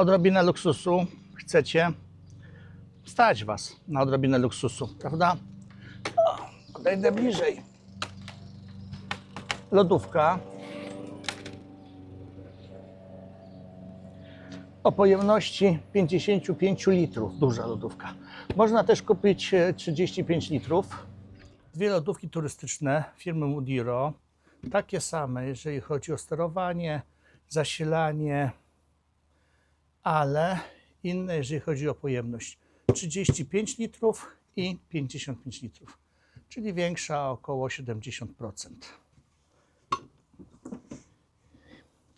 odrobinę luksusu chcecie, stać Was na odrobinę luksusu, prawda? O, podejdę bliżej. Lodówka o pojemności 55 litrów, duża lodówka. Można też kupić e, 35 litrów. Dwie lodówki turystyczne firmy Mudiro, takie same, jeżeli chodzi o sterowanie, zasilanie, ale inne, jeżeli chodzi o pojemność. 35 litrów i 55 litrów, czyli większa około 70%.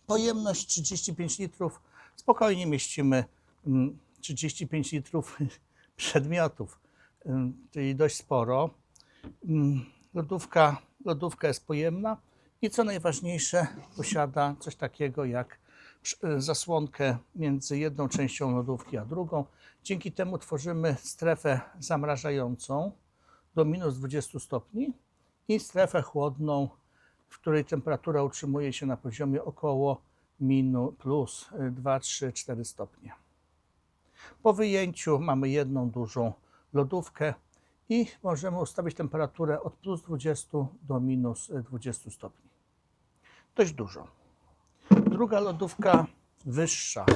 Pojemność 35 litrów, spokojnie mieścimy mm, 35 litrów przedmiotów, ym, czyli dość sporo. Mm, Lodówka, lodówka jest pojemna i co najważniejsze, posiada coś takiego jak zasłonkę między jedną częścią lodówki a drugą. Dzięki temu tworzymy strefę zamrażającą do minus 20 stopni i strefę chłodną, w której temperatura utrzymuje się na poziomie około minus plus 2, 3, 4 stopnie. Po wyjęciu mamy jedną dużą lodówkę i możemy ustawić temperaturę od plus 20 do minus 20 stopni. Dość dużo. Druga lodówka wyższa,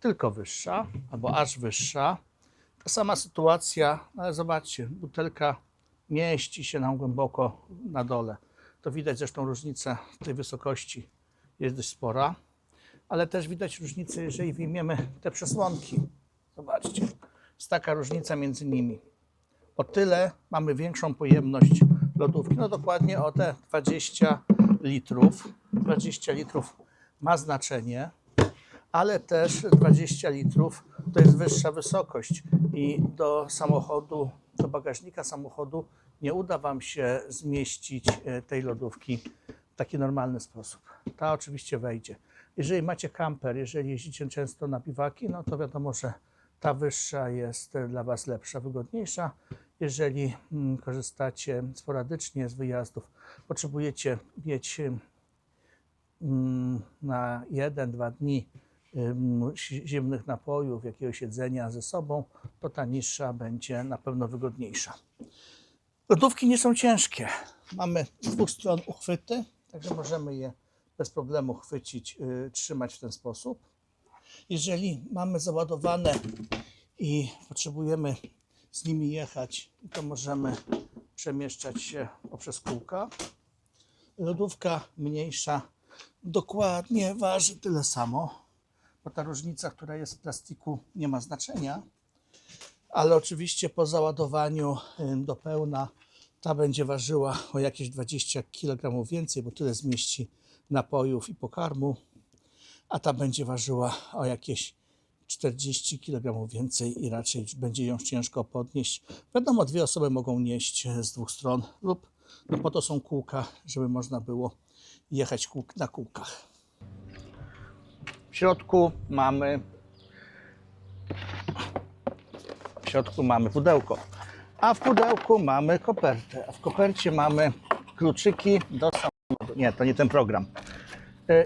tylko wyższa, albo aż wyższa. Ta sama sytuacja, ale zobaczcie, butelka mieści się nam głęboko na dole. To widać zresztą różnicę tej wysokości jest dość spora, ale też widać różnicę, jeżeli wyjmiemy te przesłonki. Zobaczcie, jest taka różnica między nimi. O tyle mamy większą pojemność lodówki, no dokładnie o te 20 litrów. 20 litrów ma znaczenie, ale też 20 litrów to jest wyższa wysokość i do samochodu, do bagażnika samochodu nie uda Wam się zmieścić e, tej lodówki w taki normalny sposób. Ta oczywiście wejdzie. Jeżeli macie kamper, jeżeli jeździcie często na biwaki, no to wiadomo, że ta wyższa jest dla Was lepsza, wygodniejsza. Jeżeli mm, korzystacie sporadycznie z wyjazdów, potrzebujecie mieć na jeden, dwa dni zimnych napojów, jakiegoś jedzenia ze sobą, to ta niższa będzie na pewno wygodniejsza. Lodówki nie są ciężkie. Mamy z dwóch stron uchwyty, także możemy je bez problemu chwycić, y, trzymać w ten sposób. Jeżeli mamy załadowane i potrzebujemy z nimi jechać, to możemy przemieszczać się poprzez kółka. Lodówka mniejsza dokładnie waży tyle samo, bo ta różnica, która jest w plastiku, nie ma znaczenia. Ale oczywiście po załadowaniu do pełna ta będzie ważyła o jakieś 20 kg więcej, bo tyle zmieści napojów i pokarmu, a ta będzie ważyła o jakieś 40 kg więcej i raczej będzie ją ciężko podnieść. Wiadomo, dwie osoby mogą nieść e, z dwóch stron lub no po to są kółka, żeby można było jechać na kółkach. W środku mamy w środku mamy pudełko, a w pudełku mamy kopertę, a w kopercie mamy kluczyki do samochodu. Nie, to nie ten program. E,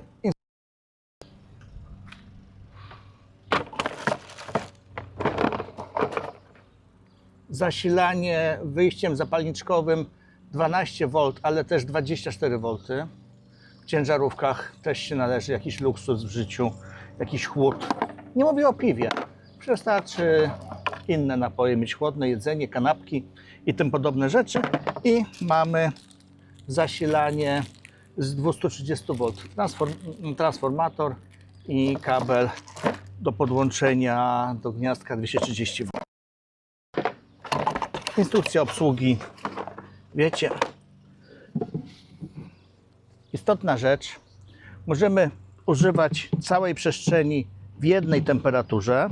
Zasilanie wyjściem zapalniczkowym 12 V, ale też 24 V. Ciężarówkach też się należy jakiś luksus w życiu, jakiś chłód. Nie mówię o piwie. Wystarczy inne napoje mieć chłodne, jedzenie, kanapki i tym podobne rzeczy. I mamy zasilanie z 230 V. Transform- transformator i kabel do podłączenia do gniazdka 230 V. Instrukcja obsługi. Wiecie, istotna rzecz. Możemy używać całej przestrzeni w jednej temperaturze,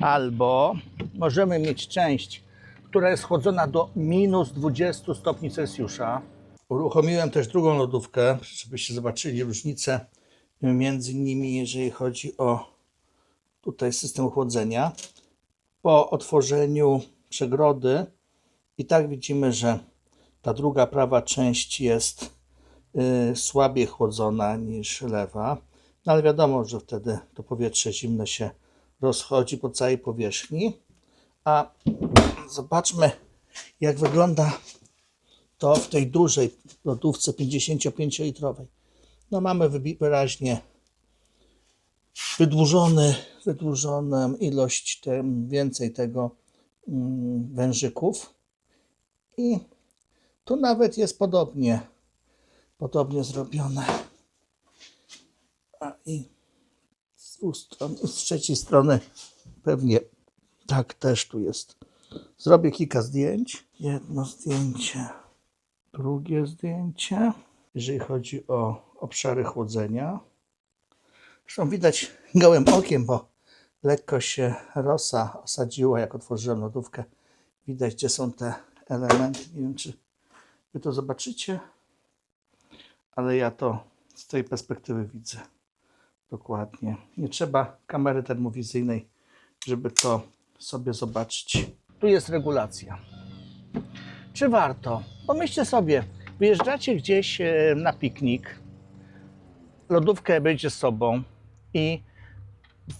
albo możemy mieć część, która jest chłodzona do minus 20 stopni Celsjusza. Uruchomiłem też drugą lodówkę, żebyście zobaczyli różnicę między nimi, jeżeli chodzi o tutaj system chłodzenia. Po otworzeniu przegrody i tak widzimy, że ta druga prawa część jest słabiej chłodzona niż lewa. No ale wiadomo, że wtedy to powietrze zimne się rozchodzi po całej powierzchni. A zobaczmy, jak wygląda to w tej dużej lodówce 55-litrowej. No mamy wyraźnie wydłużony, wydłużoną ilość tem, więcej tego mm, wężyków. I tu nawet jest podobnie, podobnie zrobione. A i z dwóch stron, i z trzeciej strony pewnie tak też tu jest. Zrobię kilka zdjęć. Jedno zdjęcie, drugie zdjęcie. Jeżeli chodzi o obszary chłodzenia. Zresztą widać gołym okiem, bo lekko się rosa osadziła, jak otworzyłem lodówkę. Widać, gdzie są te elementy. Nie wiem, czy wy to zobaczycie, ale ja to z tej perspektywy widzę dokładnie. Nie trzeba kamery termowizyjnej, żeby to sobie zobaczyć. Tu jest regulacja. Czy warto? Pomyślcie sobie, wyjeżdżacie gdzieś e, na piknik, lodówkę będzie z sobą i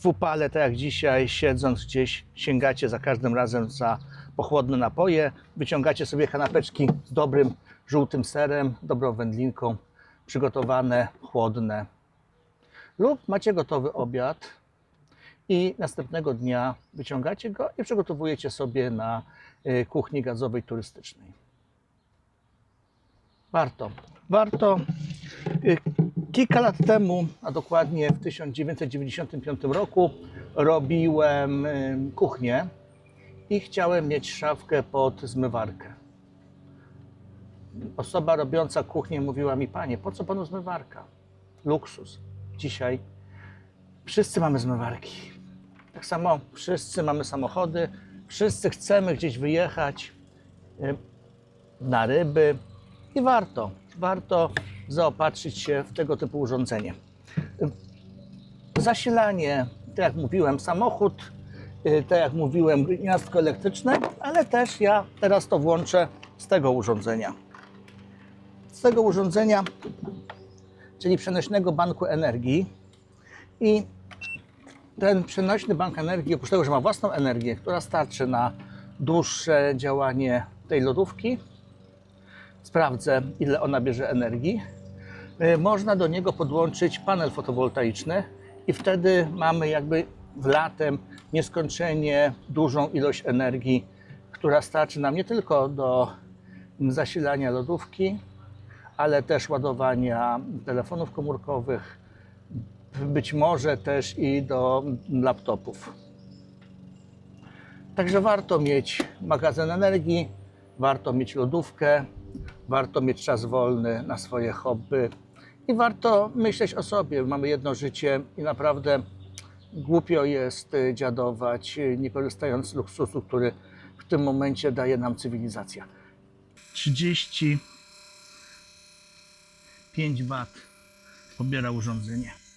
w upale, tak jak dzisiaj, siedząc gdzieś, sięgacie za każdym razem za pochłodne napoje, wyciągacie sobie kanapeczki z dobrym żółtym serem, dobrą wędlinką, przygotowane, chłodne. Lub macie gotowy obiad i następnego dnia wyciągacie go i przygotowujecie sobie na y, kuchni gazowej turystycznej. Warto. Warto. Y, Kilka lat temu, a dokładnie w 1995 roku, robiłem y, kuchnię i chciałem mieć szafkę pod zmywarkę. Osoba robiąca kuchnię mówiła mi: Panie, po co panu zmywarka? Luksus. Dzisiaj wszyscy mamy zmywarki. Tak samo wszyscy mamy samochody, wszyscy chcemy gdzieś wyjechać na ryby i warto, warto zaopatrzyć się w tego typu urządzenie. Zasilanie, tak jak mówiłem, samochód, y, tak jak mówiłem, gniazdko elektryczne, ale też ja teraz to włączę z tego urządzenia. Z tego urządzenia, czyli przenośnego banku energii i ten przenośny bank energii, oprócz tego, że ma własną energię, która starczy na dłuższe działanie tej lodówki, sprawdzę, ile ona bierze energii. Y, Można do niego podłączyć panel fotowoltaiczny i wtedy mamy jakby w latem nieskończenie dużą ilość energii, która starczy nam nie tylko do zasilania lodówki, ale też ładowania telefonów komórkowych, być może też i do laptopów. Także warto mieć magazyn energii, warto mieć lodówkę, warto mieć czas wolny na swoje hobby i warto myśleć o sobie. Mamy jedno życie i naprawdę głupio jest dziadować, nie korzystając z luksusu, który w tym momencie daje nam cywilizacja. 35 W pobiera urządzenie.